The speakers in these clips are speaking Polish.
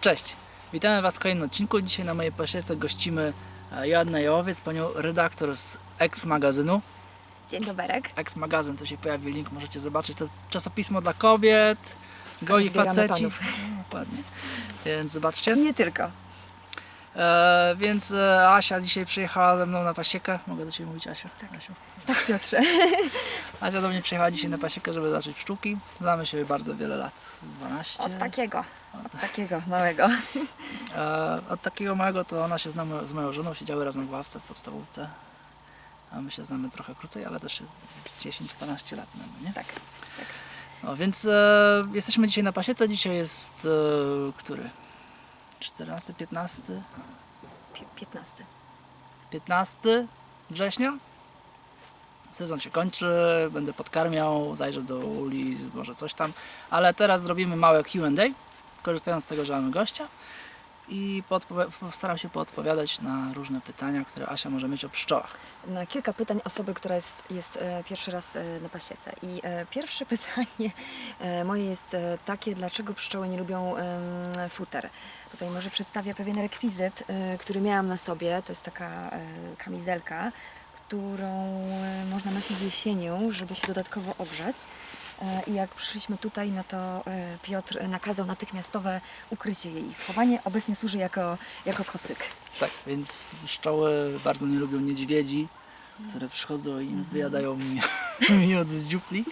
Cześć, witamy Was w kolejnym odcinku. Dzisiaj na mojej pasiece gościmy e, Joannę Jałowiec, panią redaktor z Ex magazynu. Dzień doberek. Ex magazyn, tu się pojawi link, możecie zobaczyć. To czasopismo dla kobiet, goi Zbieramy faceci. panów. No, Dokładnie. Więc zobaczcie. Nie tylko. E, więc e, Asia dzisiaj przyjechała ze mną na pasiekę. Mogę do Ciebie mówić, Asiu? Tak. Asiu. Tak, Piotrze. Asia do mnie przyjechała dzisiaj na pasiekę, żeby zacząć pszczółki. Znamy się bardzo wiele lat, 12. Od takiego. Od takiego małego. E, od takiego małego to ona się znamy z moją żoną, siedziały razem w ławce w podstawówce. A my się znamy trochę krócej, ale też się z 10-12 lat znamy, nie? Tak. No więc e, jesteśmy dzisiaj na pasiece, dzisiaj jest e, który? 14, 15, Pi- 15. 15 września? Sezon się kończy, będę podkarmiał, zajrzę do uli, może coś tam, ale teraz zrobimy małe Q&A, korzystając z tego, że mamy gościa i postaram się podpowiadać na różne pytania, które Asia może mieć o pszczołach. Na kilka pytań osoby, która jest, jest e, pierwszy raz e, na pasiece. I e, pierwsze pytanie moje jest takie, dlaczego pszczoły nie lubią futer? Tutaj może przedstawię pewien rekwizyt, który miałam na sobie. To jest taka kamizelka, którą e, można nosić jesienią, żeby się dodatkowo ogrzać. E, I jak przyszliśmy tutaj, no to e, Piotr nakazał natychmiastowe ukrycie jej schowanie. Obecnie służy jako, jako kocyk. Tak, więc pszczoły bardzo nie lubią niedźwiedzi, które przychodzą i wyjadają mi, miód z dziupli.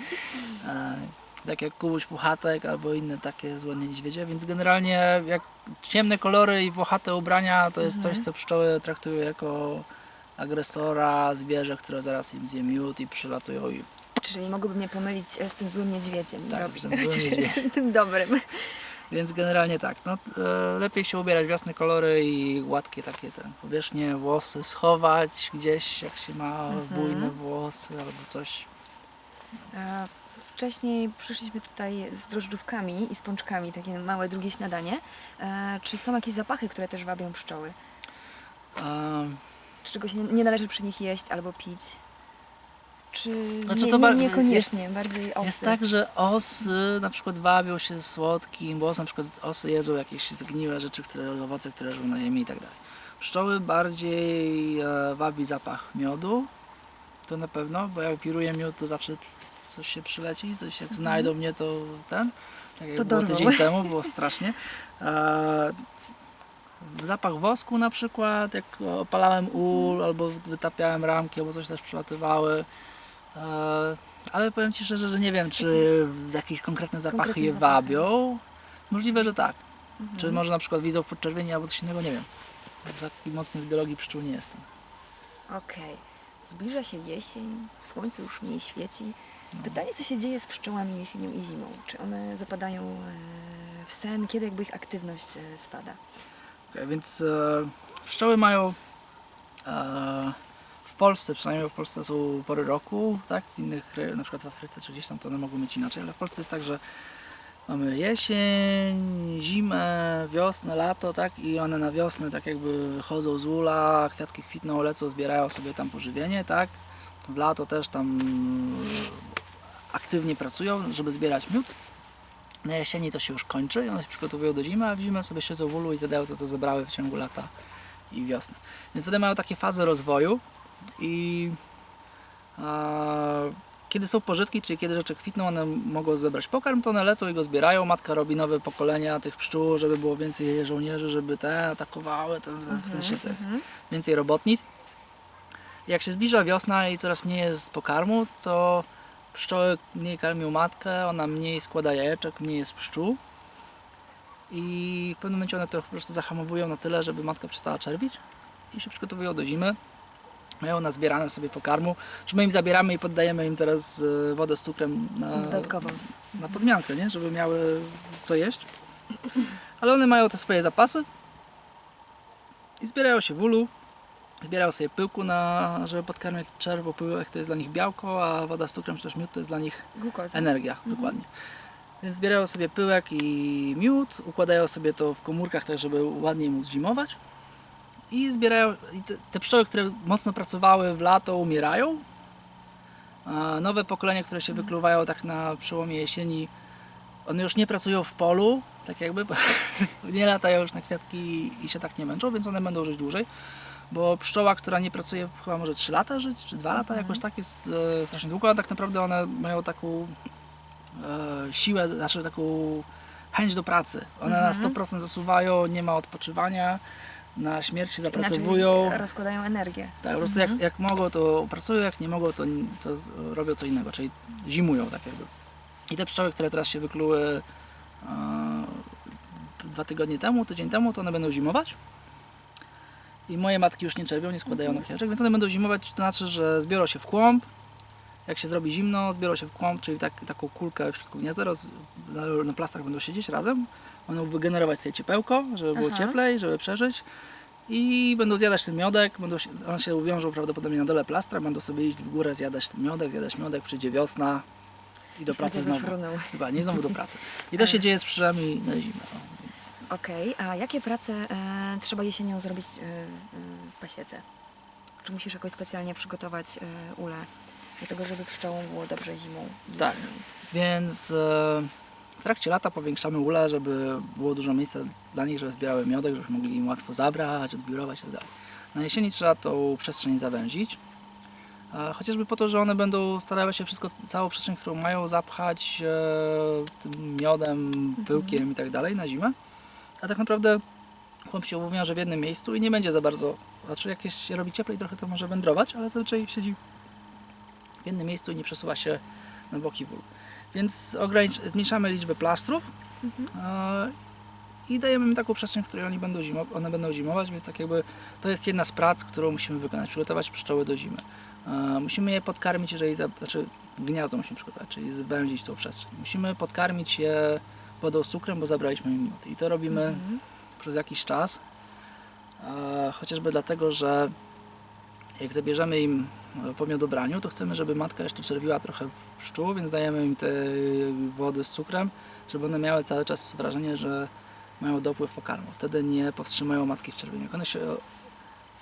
Tak jak kubuś puchatek albo inne takie złe niedźwiedzie, więc generalnie jak ciemne kolory i włochate ubrania to jest coś, co pszczoły traktują jako agresora, zwierzę, które zaraz im zje miód i przylatują i Czyli mogłoby mnie pomylić e, z tym złym niedźwiedziem. Tak, Dobrze, z tym złym niedźwiedziem. tym dobrym. Więc generalnie tak, no, e, lepiej się ubierać w jasne kolory i gładkie takie te powierzchnie, włosy schować gdzieś, jak się ma bujne włosy albo coś. A wcześniej przyszliśmy tutaj z drożdżówkami i z pączkami, takie małe drugie śniadanie. E, czy są jakieś zapachy, które też wabią pszczoły? E, Czy czegoś nie, nie należy przy nich jeść albo pić? Czy Znaczy nie, to nie, niekoniecznie, bardziej osy? jest tak, że osy na przykład wabią się słodkim, bo osy na przykład osy jedzą jakieś zgniłe rzeczy, które, owoce, które leżą na ziemi i tak dalej. Pszczoły bardziej e, wabi zapach miodu, to na pewno, bo jak wiruje miód, to zawsze coś się przyleci, coś jak znajdą mnie, to ten. Tak jak To było tydzień temu, było strasznie. E, zapach wosku na przykład, jak opalałem ul albo wytapiałem ramki, albo coś też przylatywały. E, ale powiem Ci szczerze, że nie wiem, czy jakieś konkretne zapachy Konkretne je wabią. Możliwe, że tak. Mhm. Czy może na przykład widzą w podczerwieni albo coś innego, nie wiem. Taki mocny z biologii pszczół nie jestem. Okej. Zbliża się jesień, słońce już mniej świeci. No. Pytanie, co się dzieje z pszczołami jesienią i zimą? Czy one zapadają e, w sen? Kiedy jakby ich aktywność e, spada? Okay, więc e, pszczoły mają e, w Polsce, przynajmniej w Polsce są pory roku, tak? W innych, na przykład w Afryce czy gdzieś tam to one mogą mieć inaczej, ale w Polsce jest tak, że mamy jesień, zimę, wiosnę, lato, tak? I one na wiosnę tak jakby chodzą z ula, kwiatki kwitną, lecą, zbierają sobie tam pożywienie, tak? W lato też tam aktywnie pracują, żeby zbierać miód. Na jesieni to się już kończy i one się przygotowują do zimy, a w zimę sobie siedzą w ulu i zadają to, co zebrały w ciągu lata i wiosny. Więc one mają takie fazy rozwoju i a, kiedy są pożytki, czyli kiedy rzeczy kwitną, one mogą zebrać pokarm, to one lecą i go zbierają. Matka robi nowe pokolenia tych pszczół, żeby było więcej żołnierzy, żeby te atakowały, w sensie tych, więcej robotnic. Jak się zbliża wiosna i coraz mniej jest pokarmu, to pszczoły mniej karmią matkę, ona mniej składa jajeczek, mniej jest pszczół. I w pewnym momencie one to po prostu zahamowują na tyle, żeby matka przestała czerwić i się przygotowują do zimy. Mają nazbierane sobie pokarmu. Czy my im zabieramy i poddajemy im teraz e, wodę z cukrem na, Dodatkowo. na podmiankę, nie? żeby miały co jeść. Ale one mają te swoje zapasy i zbierają się w ulu. Zbierają sobie pyłku, na, żeby podkarmiać czerwo. Pyłek to jest dla nich białko, a woda z cukrem czy też miód to jest dla nich Glukoza. Energia, dokładnie. Więc zbierają sobie pyłek i miód, układają sobie to w komórkach, tak żeby ładniej móc zimować. I zbierają, i te, te pszczoły, które mocno pracowały w lato, umierają. A nowe pokolenia, które się wykluwają tak na przełomie jesieni one już nie pracują w polu, tak jakby, nie latają już na kwiatki i się tak nie męczą, więc one będą żyć dłużej. Bo pszczoła, która nie pracuje chyba może 3 lata żyć, czy 2 lata, jakoś tak jest e, strasznie długo, a tak naprawdę one mają taką e, siłę, znaczy taką chęć do pracy. One na 100% zasuwają, nie ma odpoczywania, na śmierć się zapracowują. Inaczej rozkładają energię. Tak, po prostu jak, jak mogą, to pracują, jak nie mogą, to, to robią co innego, czyli zimują tak jakby. I te pszczoły, które teraz się wykluły e, dwa tygodnie temu, tydzień temu, to one będą zimować. I moje matki już nie czerwią, nie składają nakijaczek, więc one będą zimować, to znaczy, że zbiorą się w kłąb. Jak się zrobi zimno, zbiorą się w kłąb, czyli tak, taką kulkę w środku gniazda, roz, na, na plastach będą siedzieć razem. Będą wygenerować sobie ciepełko, żeby było Aha. cieplej, żeby przeżyć. I będą zjadać ten miodek, będą się, one się uwiążą prawdopodobnie na dole plastra, będą sobie iść w górę, zjadać ten miodek, zjadać miodek, przyjdzie wiosna i do I pracy znowu. Chyba, nie znowu do pracy. I to się dzieje z pszczołami na zimę. Okej, a jakie prace e, trzeba jesienią zrobić e, e, w pasiece? Czy musisz jakoś specjalnie przygotować e, ulę do tego, żeby pszczołom było dobrze zimą? Tak. jesienią? Więc e, w trakcie lata powiększamy ulę, żeby było dużo miejsca dla nich, żeby zbierały miodek, żeby mogli im łatwo zabrać, odbiórować itd. Na jesieni trzeba tą przestrzeń zawęzić. E, Chociażby po to, że one będą starały się wszystko, całą przestrzeń, którą mają, zapchać e, tym miodem, pyłkiem i tak dalej na zimę. A tak naprawdę chłop się uwiąże w jednym miejscu i nie będzie za bardzo, znaczy jak się robi cieplej trochę, to może wędrować, ale zazwyczaj siedzi w jednym miejscu i nie przesuwa się na boki wół. Więc zmniejszamy liczbę plastrów e, i dajemy im taką przestrzeń, w której oni będą one będą zimować, więc tak jakby to jest jedna z prac, którą musimy wykonać, przygotować pszczoły do zimy. E, musimy je podkarmić, jeżeli, za, znaczy gniazdo musimy przygotować, czyli zwęzić tą przestrzeń. Musimy podkarmić je wodą z cukrem, bo zabraliśmy im miód i to robimy przez jakiś czas, e, chociażby dlatego, że jak zabierzemy im e, po miodobraniu, to chcemy, żeby matka jeszcze czerwiła trochę pszczół, więc dajemy im te wody z cukrem, żeby one miały cały czas wrażenie, że mają dopływ pokarmu. Wtedy nie powstrzymają matki w czerwieniu. One się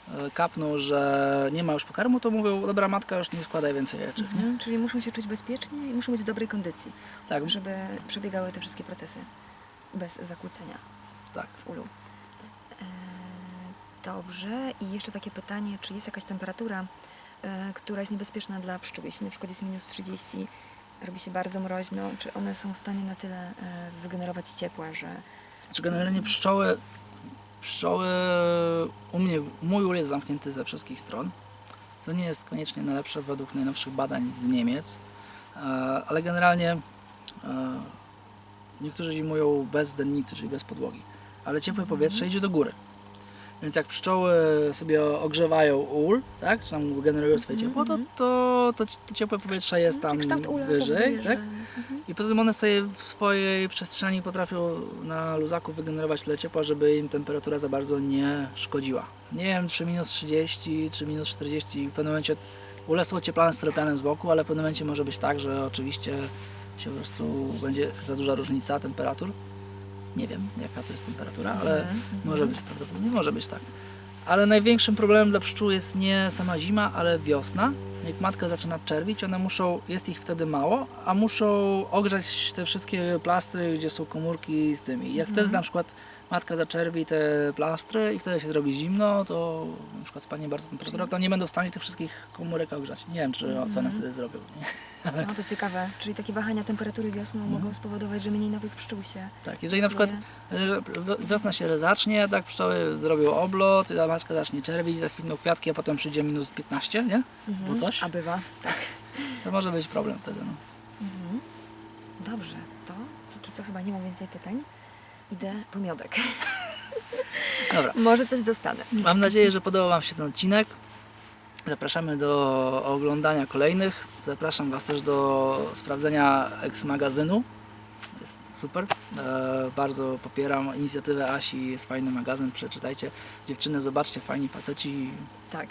e, kapną, że nie ma już pokarmu, to mówią, dobra matka już nie składaj więcej jajeczek. Mhm, czyli muszą się czuć bezpiecznie i muszą być w dobrej kondycji, Tak, żeby przebiegały te wszystkie procesy bez zakłócenia tak. w ulu. E, Dobrze. I jeszcze takie pytanie, czy jest jakaś temperatura, e, która jest niebezpieczna dla pszczół? Jeśli na przykład jest minus 30, robi się bardzo mroźno, czy one są w stanie na tyle e, wygenerować ciepła, że Znaczy generalnie pszczoły, pszczoły u mnie, mój ul jest zamknięty ze wszystkich stron, co nie jest koniecznie najlepsze według najnowszych badań z Niemiec, e, ale generalnie e, niektórzy zimują bez dennicy, czyli bez podłogi, ale ciepłe powietrze idzie do góry. Więc jak pszczoły sobie ogrzewają ul, tak, czy tam generują swoje ciepło, to, to, to, to ciepłe powietrze jest tam wyżej. Tak? Mhm. I poza tym one sobie w swojej przestrzeni potrafią na luzaku wygenerować tyle ciepła, żeby im temperatura za bardzo nie szkodziła. Nie wiem, czy minus 30, czy minus 40 w pewnym momencie ule są ocieplane styropianem z boku, ale w pewnym momencie może być tak, że oczywiście się po prostu będzie za duża różnica temperatur. Nie wiem, jaka to jest temperatura, ale może być prawdopodobnie, może być tak. Ale największym problemem dla pszczół jest nie sama zima, ale wiosna. Jak matka zaczyna czerwić, one muszą, jest ich wtedy mało, a muszą ogrzać te wszystkie plastry, gdzie są komórki z tymi. Jak wtedy na przykład matka zaczerwi te plastry i wtedy się zrobi zimno, to na przykład spadnie bardzo temperatura, to nie będą w stanie tych wszystkich komórek ogrzać. Nie wiem, czy co one wtedy zrobią. No to ciekawe, czyli takie wahania temperatury wiosną Mhm. mogą spowodować, że mniej nowych pszczół się... Tak, jeżeli na przykład wi- wiosna się zacznie, tak pszczoły zrobią oblot, i ta maczka zacznie czerwić, zakwitną kwiatki, a potem przyjdzie minus 15, nie? Bo coś, A bywa, tak. to może być problem wtedy. No. Dobrze, to póki co chyba nie mam więcej pytań. Idę po miodek. Dobra, Może coś dostanę. mam nadzieję, że podobał Wam się ten odcinek. Zapraszamy do oglądania kolejnych. Zapraszam Was też do sprawdzenia ex-magazynu. Jest super. E, bardzo popieram inicjatywę Asi, jest fajny magazyn, przeczytajcie. Dziewczyny, zobaczcie, fajni faceci. Tak.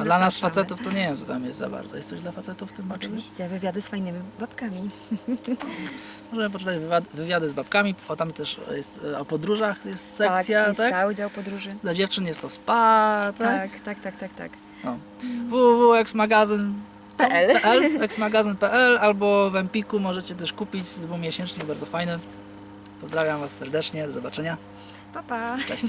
A dla nas facetów to nie wiem, co tam jest za bardzo. Jest coś dla facetów w tym magazynie? Oczywiście, wywiady z fajnymi babkami. Możemy poczytać wywiad, wywiady z babkami, o tam też jest e, o podróżach jest sekcja, tak, tak? jest cały dział podróży. Dla dziewczyn jest to spa, tak? Tak, tak, tak, tak, tak. No. www.ex magazyn PL. PL, exmagazyn.pl albo w Empiku możecie też kupić dwumiesięczny, bardzo fajny. Pozdrawiam Was serdecznie, do zobaczenia. Pa, pa. Cześć.